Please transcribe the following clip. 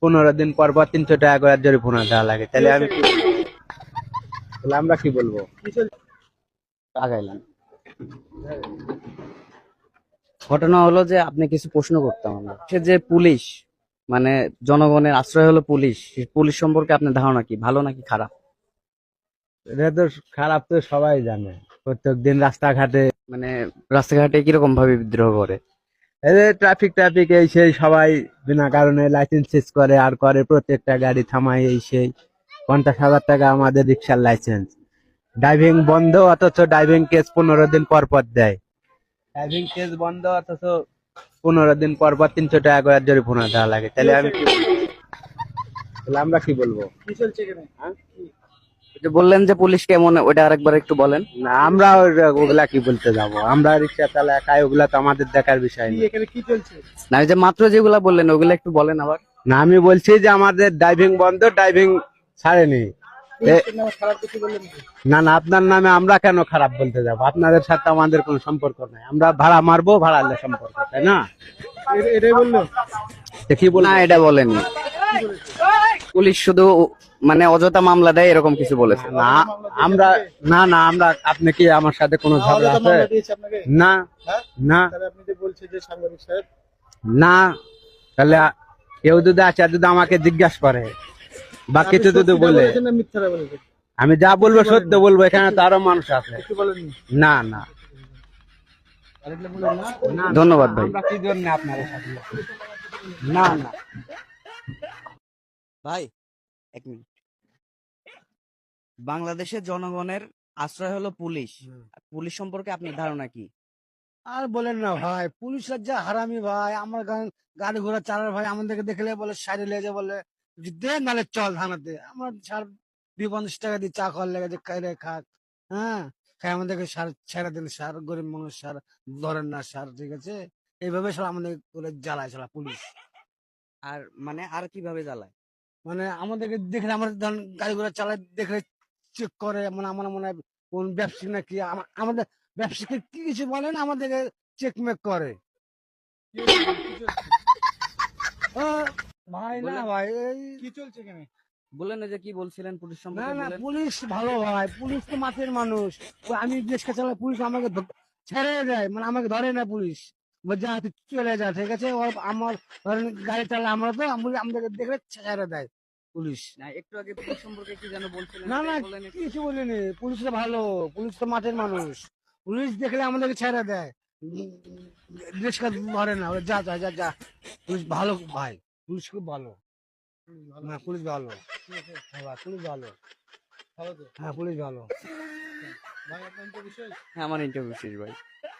পনেরো দিন পর পর তিনশো টাকা করে জরিমানা দেওয়া লাগে তাহলে আমি তাহলে আমরা কি বলব? আগাইলাম। ঘটনা হলো যে আপনি কিছু প্রশ্ন করতাম আমরা। সে যে পুলিশ মানে জনগণের আশ্রয় হলো পুলিশ পুলিশ সম্পর্কে আপনার ধারণা কি? ভালো নাকি খারাপ? এটা তো খারাপ তো সবাই জানে। প্রত্যেক দিন রাস্তাঘাটে মানে রাস্তাঘাটে কীরকম ভাবে বিদ্রোহ করে? এই যে ট্রাফিক ট্রাফিক এই সেই সবাই বিনা কারণে লাইসেন্স চেঞ্জ করে আর করে প্রত্যেকটা গাড়ি থামায় এই সেই। পঞ্চাশ হাজার টাকা আমাদের রিক্সার লাইসেন্স ড্রাইভিং বন্ধ অথচ ড্রাইভিং কেস পনেরো দিন পর পর দেয়। ড্রাইভিং কেস বন্ধ অথচ পনেরো দিন পর পর তিনশো টাকা করে জরিমানা দেওয়া লাগে। তাহলে আমি কি বলব? তাহলে আমরা কি বলব? কি চলছে এখানে? হ্যাঁ? যে বললেন যে পুলিশ কেমন ওটা আরেকবার একটু বলেন। না আমরা ওগুলা কি বলতে যাব? আমরা রিক্সা চালা একাই ওগুলা তো আমাদের দেখার বিষয় কি না। এখানে কি চলছে? না যে মাত্র যেগুলা বললেন ওগুলা একটু বলেন আবার। না আমি বলছি যে আমাদের ড্রাইভিং বন্ধ ড্রাইভিং ছাড়েনি? না না আপনার নামে আমরা কেন খারাপ বলতে যাব? আপনাদের সাথে আমাদের কোনো সম্পর্ক নাই। আমরা ভাড়া মারবো ভাড়া সম্পর্ক তাই না? এটাই বলল? কি বল না এটা বলেনি পুলিশ শুধু মানে অযথা মামলা দেয় এরকম কিছু বলেছে। না আমরা না না আমরা আপনি কি আমার সাথে কোনো আলাদা আছে? না হ্যাঁ? না। আপনি যে বলছে যে সাংবাদিক সাহেব। না তাহলে কেউ যদি আছে যদি আমাকে জিজ্ঞাসা করে বা কিছু যদি বলে। আমি যা বলব সত্য বলব এখানে তো আরও মানুষ আছে। না না। ধন্যবাদ ভাই। কি জন্য আপনার না না। ভাই এক মিনিট। বাংলাদেশের জনগণের আশ্রয় হলো পুলিশ। পুলিশ সম্পর্কে আপনার ধারণা কি? আর বলেন না ভাই পুলিশের যা হারামি ভাই আমার গাড়ি ঘোড়া চালার ভাই আমাদেরকে দেখলে বলে সাইডে লেগে বলে দে নালে চল থানাতে। আমার সার দুই পঞ্চাশ টাকা দিয়ে চা খাওয়ার লেগে যে খাক। হ্যাঁ? খাই আমাদেরকে সার ছেড়ে দিন সার গরিব মানুষ সার ধরেন না সার ঠিক আছে? এইভাবে সারা আমাদের করে জ্বালায় সারা পুলিশ। আর মানে আর কীভাবে জ্বালায়? মানে আমাদেরকে দেখলে আমার ধরেন গাড়ি ঘোড়া চালায় দেখলে চেক করে মানে আমার মনে হয় কোন ব্যবসায়িক নাকি আমা- আমাদের ব্যবসায়িক কি কিছু বলেন আমাদেরকে চেকমেক করে। ভাই না ভাই কি চলছে এখানে? বললেন যে কি বলছিলেন পুলিশ সম্পর্কে না বলেন পুলিশ ভালো ভাই পুলিশ তো মাঠের মানুষ। আমি দেশকে চালাই পুলিশ আমাকে ছেড়ে দেয় মানে আমাকে ধরে না পুলিশ। বলছে "হ্যাঁ, চলে যা ঠিক আছে? আমার ধরেন গাড়ি চালায় আমরা তো আমরা- আমাদেরকে দেখলে ছেড়ে দেয়। পুলিশ। না একটু আগে পুলিশ সম্পর্কে কি যেন বলছিলেন না না কিছু বলিনি পুলিশ তো ভালো পুলিশ তো মাঠের মানুষ। পুলিশ দেখলে আমাদেরকে ছেড়ে দেয়। উম, ধরে না ওরা যা যা যা যা। পুলিশ ভালো ভাই পুলিশ খুব ভালো। না পুলিশ ভালো। হ্যাঁ পুলিশ ভালো। ভালো হ্যাঁ পুলিশ ভালো। হ্যাঁ আমার ইন্টারভিউ শেষ ভাই।